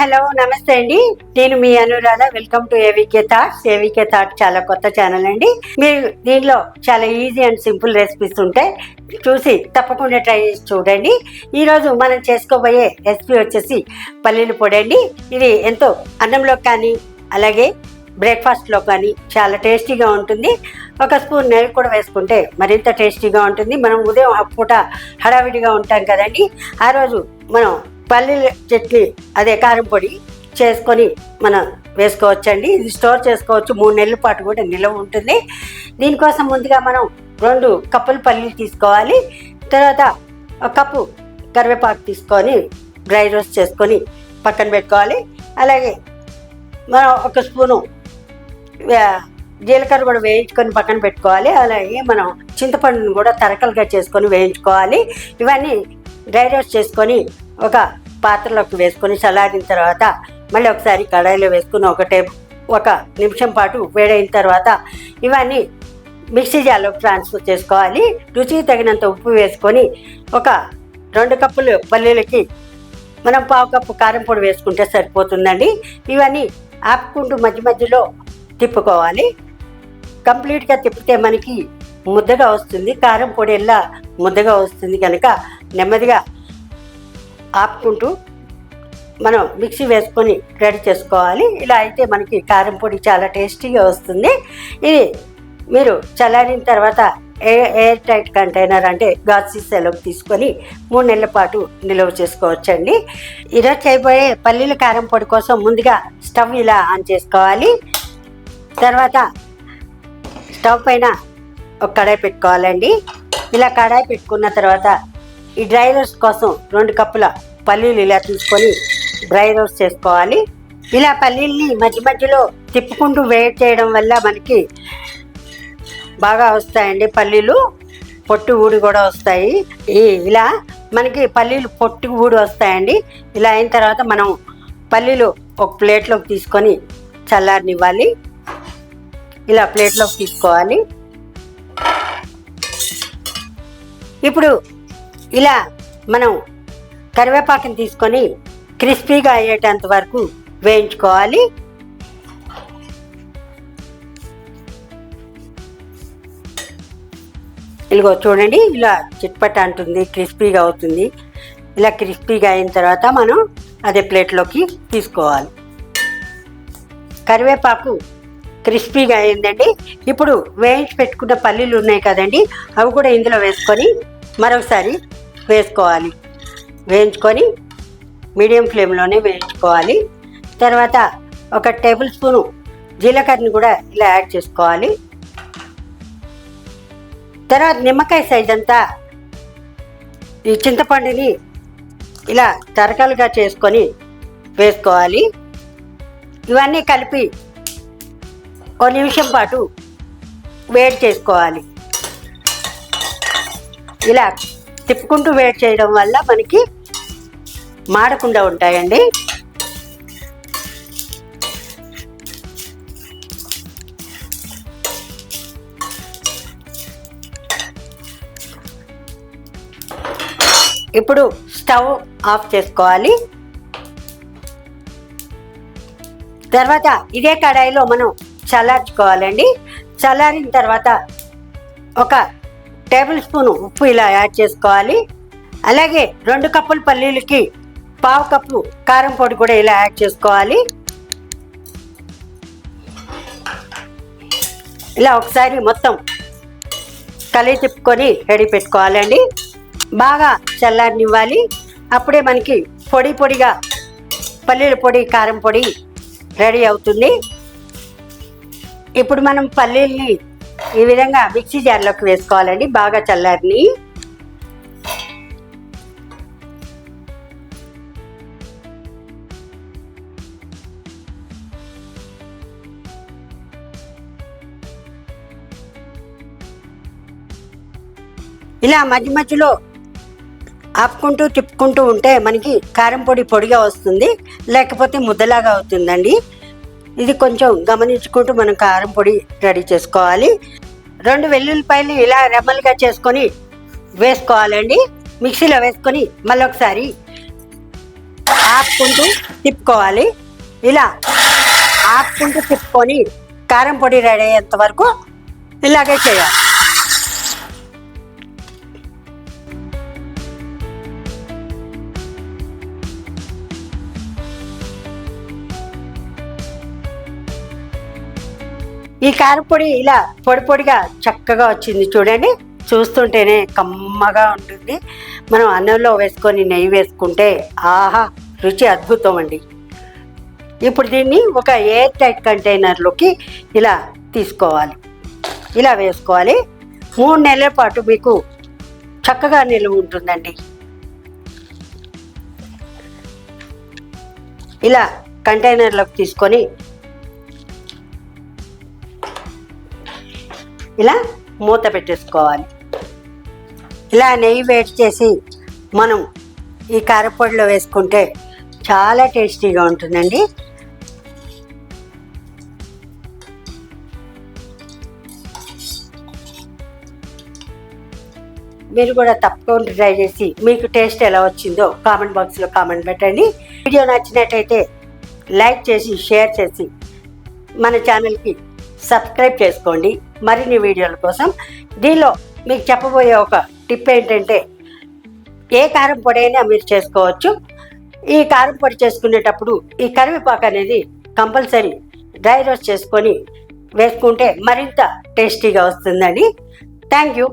Hello నమస్తే అండి. నేను మీ Anuradha. Welcome to AVK thoughts AVK thought చాలా కొత్త ఛానల్ అండి. మీరు దీనిలో చాలా ఈజీ అండ్ సింపుల్ రెసిపీస్ ఉంటాయి చూసి తప్పకుండా ట్రై చేసి చూడండి. ఈరోజు మనం చేసుకోబోయే రెసిపీ వచ్చేసి పల్లీలు పొడి అండి. ఇది ఎంతో అన్నంలో కానీ అలాగే బ్రేక్ఫాస్ట్లో కానీ చాలా టేస్టీగా ఉంటుంది. ఒక స్పూన్ నెయ్యి కూడా వేసుకుంటే మరింత టేస్టీగా ఉంటుంది. మనం ఉదయం పూట హడావిడిగా ఉంటాం కదండి. ఆ రోజు మనం పల్లీల చట్నీ అదే కారం పొడి చేసుకొని మనం వేసుకోవచ్చండి. ఇది స్టోర్ చేసుకోవచ్చు. మూడు నెలల పాటు కూడా నిల్వ ఉంటుంది. దీనికోసం ముందుగా మనం రెండు కప్పులు పల్లీలు తీసుకోవాలి. తర్వాత ఒక కప్పు కరివేపాకు తీసుకొని డ్రై రోస్ట్ చేసుకొని పక్కన పెట్టుకోవాలి. అలాగే మనం ఒక స్పూను జీలకర్ర కూడా వేయించుకొని పక్కన పెట్టుకోవాలి. అలాగే మనం చింతపండును కూడా తరకలుగా చేసుకొని వేయించుకోవాలి. ఇవన్నీ డ్రై రోస్ట్ చేసుకొని ఒక పాత్రలోకి వేసుకొని చల్లారిన తర్వాత మళ్ళీ ఒకసారి కడాయిలో వేసుకుని ఒక టేబుల్ ఒక నిమిషం పాటు వేడైన తర్వాత ఇవన్నీ మిక్సీ జార్లోకి ట్రాన్స్ఫర్ చేసుకోవాలి. రుచికి తగినంత ఉప్పు వేసుకొని ఒక రెండు కప్పులు పల్లీలకి మనం పావు కప్పు కారం పొడి వేసుకుంటే సరిపోతుందండి. ఇవన్నీ ఆపుకుంటూ మధ్య మధ్యలో తిప్పుకోవాలి. కంప్లీట్గా తిప్పితే మనకి ముద్దగా వస్తుంది. కారం పొడి ఎలా ముద్దగా వస్తుంది కనుక నెమ్మదిగా ఆపుకుంటూ మనం మిక్సీ వేసుకొని రెడీ చేసుకోవాలి. ఇలా అయితే మనకి కారం పొడి చాలా టేస్టీగా వస్తుంది. ఇది మీరు చల్లారిన తర్వాత ఏ ఎయిర్ టైట్ కంటైనర్ అంటే గాజు సీసాలోకి తీసుకొని మూడు నెలల పాటు నిల్వ చేసుకోవచ్చండి. ఈరోజు చేయబోయే పల్లీల కారం పొడి కోసం ముందుగా స్టవ్ ఇలా ఆన్ చేసుకోవాలి. తర్వాత స్టవ్ పైన ఒక కడాయి పెట్టుకోవాలండి. ఇలా కడాయి పెట్టుకున్న తర్వాత ఈ డ్రై రోస్ట్ కోసం రెండు కప్పుల పల్లీలు ఇలా తీసుకొని డ్రై రోస్ట్ చేసుకోవాలి. ఇలా పల్లీల్ని మధ్య మధ్యలో తిప్పుకుంటూ వేడి చేయడం వల్ల మనకి బాగా వస్తాయండి పల్లీలు. పొట్టు ఊడి కూడా వస్తాయి. ఈ ఇలా మనకి పల్లీలు పొట్టు ఊడి వస్తాయండి. ఇలా అయిన తర్వాత మనం పల్లీలు ఒక ప్లేట్లోకి తీసుకొని చల్లారనివ్వాలి. ఇలా ప్లేట్లోకి తీసుకోవాలి. ఇప్పుడు ఇలా మనం కరివేపాకుని తీసుకొని క్రిస్పీగా అయ్యేటంత వరకు వేయించుకోవాలి. ఇదిగో చూడండి ఇలా చిట్పట అంటుంది క్రిస్పీగా అవుతుంది. ఇలా క్రిస్పీగా అయిన తర్వాత మనం అదే ప్లేట్లోకి తీసుకోవాలి. కరివేపాకు క్రిస్పీగా అయిందండి. ఇప్పుడు వేయించి పెట్టుకున్న పల్లీలు ఉన్నాయి కదండి అవి కూడా ఇందులో వేసుకొని మరొకసారి వేసుకోవాలి. వేయించుకొని మీడియం ఫ్లేమ్లోనే వేయించుకోవాలి. తర్వాత ఒక టేబుల్ స్పూను జీలకర్రని కూడా ఇలా యాడ్ చేసుకోవాలి. తర్వాత నిమ్మకాయ సైజ్ అంతా ఈ చింతపండుని ఇలా తరకలుగా చేసుకొని వేసుకోవాలి. ఇవన్నీ కలిపి ఒక నిమిషం పాటు వేడి చేసుకోవాలి. ఇలా తిప్పుకుంటూ వేడి చేయడం వల్ల మనకి మాడకుండా ఉంటాయండి. ఇప్పుడు స్టవ్ ఆఫ్ చేసుకోవాలి. తర్వాత ఇదే కడాయిలో మనం చల్లార్చుకోవాలండి. చల్లారిన తర్వాత ఒక టేబుల్ స్పూన్ ఉప్పు ఇలా యాడ్ చేసుకోవాలి. అలాగే రెండు కప్పులు పల్లీలకి పావు కప్పు కారం పొడి కూడా ఇలా యాడ్ చేసుకోవాలి. ఇలా ఒకసారి మొత్తం కలిగి తిప్పుకొని రెడీ పెట్టుకోవాలండి. బాగా చల్లారనివ్వాలి. అప్పుడే మనకి పొడి పొడిగా పల్లీల పొడి కారం పొడి రెడీ అవుతుంది. ఇప్పుడు మనం పల్లీల్ని ఈ విధంగా మిక్సీ జార్లోకి వేసుకోవాలండి. బాగా చల్లారిని. ఇలా మధ్య మధ్యలో ఆపుకుంటూ తిప్పుకుంటూ ఉంటే మనకి కారం పొడి పొడిగా వస్తుంది. లేకపోతే ముద్దలాగా అవుతుందండి. ఇది కొంచెం గమనించుకుంటూ మనం కారం పొడి రెడీ చేసుకోవాలి. రెండు వెల్లుల్లిపాయలు ఇలా రెమ్మలుగా చేసుకొని వేసుకోవాలండి. మిక్సీలో వేసుకొని మళ్ళీ ఒకసారి ఆపుకుంటూ తిప్పుకోవాలి. ఇలా ఆపుకుంటూ తిప్పుకొని కారం పొడి రెడీ అయ్యేంత వరకు ఇలాగే చేయాలి. ఈ కారపొడి ఇలా పొడి పొడిగా చక్కగా వచ్చింది చూడండి. చూస్తుంటేనే కమ్మగా ఉంటుంది. మనం అన్నంలో వేసుకొని నెయ్యి వేసుకుంటే ఆహా రుచి అద్భుతం అండి. ఇప్పుడు దీన్ని ఒక ఎయిర్ టైట్ కంటైనర్లోకి ఇలా తీసుకోవాలి. ఇలా వేసుకోవాలి. మూడు నెలల పాటు మీకు చక్కగా నిలువ ఉంటుందండి. ఇలా కంటైనర్లోకి తీసుకొని ఇలా మూత పెట్టేసుకోవాలి. ఇలా నెయ్యి వేడి చేసి మనం ఈ కారపొడిలో వేసుకుంటే చాలా టేస్టీగా ఉంటుందండి. మీరు కూడా తప్పకుండా ట్రై చేసి మీకు టేస్ట్ ఎలా వచ్చిందో కామెంట్ బాక్స్లో కామెంట్ పెట్టండి. వీడియో నచ్చినట్టయితే లైక్ చేసి షేర్ చేసి మన ఛానల్కి సబ్స్క్రైబ్ చేసుకోండి. మరిన్ని వీడియోల కోసం దీనిలో మీకు చెప్పబోయే ఒక టిప్ ఏంటంటే ఏ కారం పొడి అయినా మీరు చేసుకోవచ్చు. ఈ కారం పొడి చేసుకునేటప్పుడు ఈ కరివేపాకు అనేది కంపల్సరీ డ్రై రోస్ట్ చేసుకొని వేసుకుంటే మరింత టేస్టీగా వస్తుందండి థ్యాంక్ యూ.